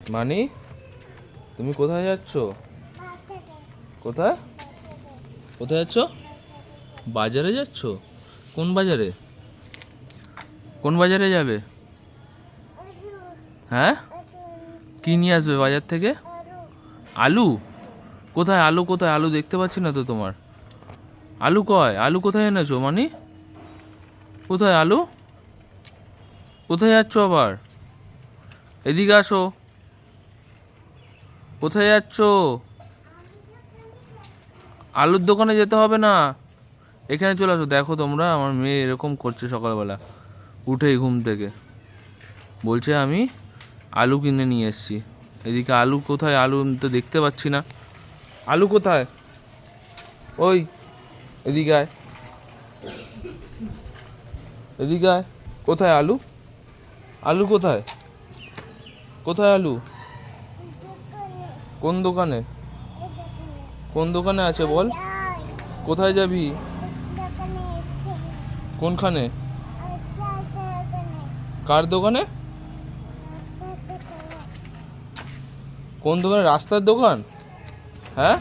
মানি, তুমি কোথায় যাচ্ছ? কোথায়? কোথায় যাচ্ছ? বাজারে যাচ্ছ? কোন বাজারে? কোন বাজারে যাবে? হ্যাঁ? কি নিয়ে আসবে বাজার থেকে? আলু? কোথায় আলু কোথায় আলু দেখতে পাচ্ছি না তো তোমার। আলু কয়? আলু কোথায় এনেছো মানি? কোথায় আলু? কোথায় যাচ্ছ আবার? এদিকে আসো। কোথায় যাচ্ছ? আলুর দোকানে যেতে হবে না? এখানে চলে আসো। দেখো তোমরা, আমার মেয়ে এরকম করছে সকালবেলা। উঠেই ঘুম থেকে। বলছে, আমি আলু কিনে নিয়ে এসেছি। এদিকে আলু কোথায়? আলু তো দেখতে পাচ্ছি না। আলু কোথায়? ওই, এদিকে আয়। এদিকে আয়। কোথায় আলু? আলু কোথায়? কোথায় আলু? কোন দোকানে? কোন দোকানে আছে বল? কোথায় যাবি? কোনখানে? কার দোকানে? কোন দোকানে? রাস্তার দোকান? হ্যাঁ?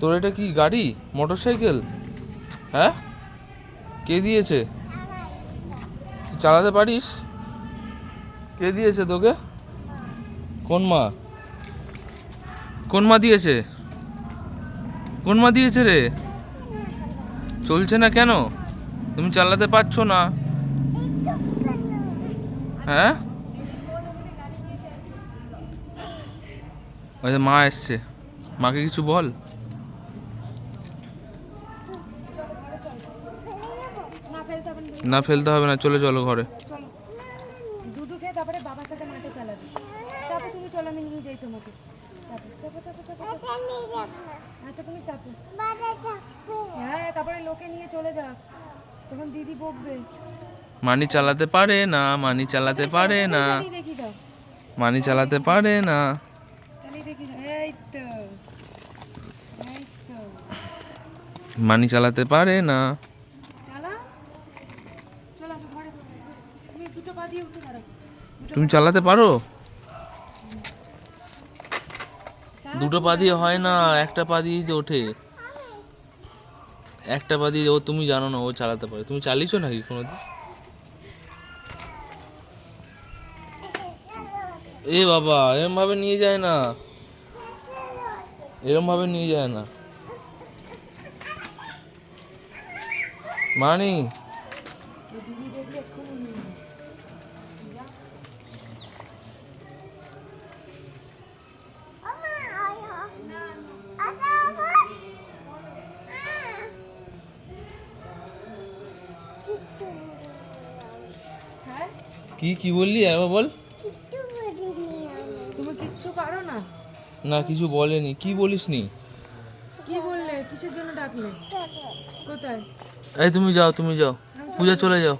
তোর এটা কি, গাড়ি? মোটর সাইকেল হ্যাঁ? কে দিয়েছে? চালাতে পারিস? কে দিয়েছে তোকে? কোন মা? কোন মা দিয়েছে? কোন মা দিয়েছে রে? চলছে না কেন? তুমি চালাতে পারছ না। হ্যাঁ? যে মা এসছে। মাকে কিছু বল। না ফেলতে হবে না, চলে চলো ঘরে। দুধু খেয়ে তারপরে বাবার সাথে মাঠে চালাবে। চাপো তুমি চলো, আমি নিয়ে যাই তোমাকে। চাপো চাপো চাপো চাপো চাপো। আচ্ছা তুমি চাপো। হ্যাঁ তারপরে লোকে নিয়ে চলে যা। তখন দিদি বকবে। মানি চালাতে পারে না মানি চালাতে পারে না। চালিয়ে দেখি দাও। মানি চালাতে পারে না। মানি চালাতে পারে না। চালা। চলে আসো ঘরে তুমি দুটো পা দিয়ে উঠে দাঁড়াও। দুটো তুমি চালাতে পারো? দুটো পা দিয়ে হয় না, একটা পা দিয়ে যে ওঠে। একটা পা দিয়ে ও, তুমি জানো না ও চালাতে পারে। তুমি চালিয়েছো নাকি কোনোদিন? এ বাবা এরম ভাবে নিয়ে যায় না। এরম ভাবে নিয়ে যায় না। মানি? কি কি বললি? একবার বল। তুমি কিচ্ছু পারো না? না কিছু বলেনি। কি বলিস নি কি বললে? কিসের জন্য ডাকলে? কোথায়? এই তুমি যাও তুমি যাও। পূজা চলে যাও।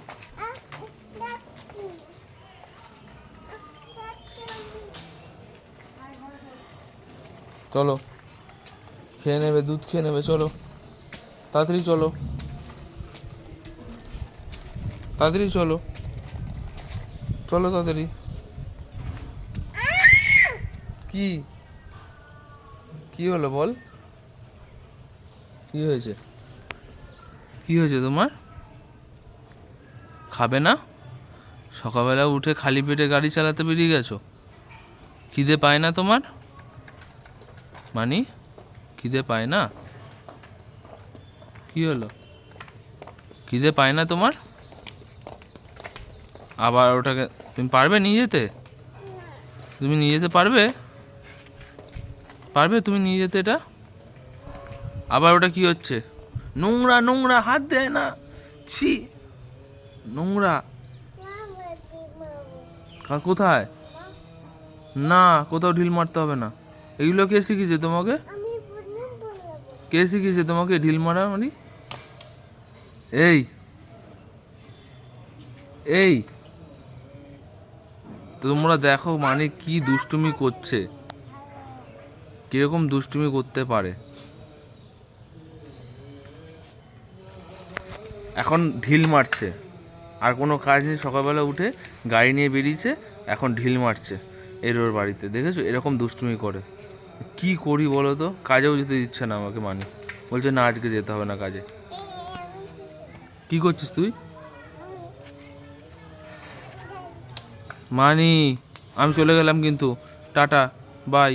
চলো। খেয়ে নেবে দুধ খেয়ে নেবে চলো। তাড়াতাড়ি চলো। তাড়াতাড়ি চলো। চলো তাড়াতাড়ি। কি? কি হলো বল? কি হয়েছে? কি হয়েছে তোমার? খাবে না? সকালবেলা উঠে খালি পেটে গাড়ি চালাতে বেরিয়ে গেছো? খিদে পায় না তোমার? মানি, খিদে পায় না? কি হলো? খিদে পায় না তোমার? আবার ওটাকে, তুমি পারবে নিয়ে যেতে? তুমি নিয়ে যেতে পারবে? পারবে তুমি নিয়ে যেতে এটা? আবার ওটা কি হচ্ছে? নোংরা নোংরা, হাত দেয় না। ছি, নোংরা। কোথায়? না, কোথাও ঢিল মারতে হবে না। এগুলো কে শিখিয়েছে তোমাকে? কে শিখিয়েছে তোমাকে ঢিল মারা মানে? এই এই। তোমরা দেখো মানে কি দুষ্টুমি করছে। কীরকম দুষ্টুমি করতে পারে। এখন ঢিল মারছে। আর কোনো কাজ নেই, সকালবেলা উঠে গাড়ি নিয়ে বেরিয়েছে, এখন ঢিল মারছে এর ওর বাড়িতে। দেখেছ? এরকম দুষ্টুমি করে। কি করি বলো তো? কাজেও যেতে দিচ্ছে না আমাকে মানে। বলছে না, আজকে যেতে হবে না কাজে। কি করছিস তুই? মানি আমি চলে গেলাম কিন্তু টাটা বাই।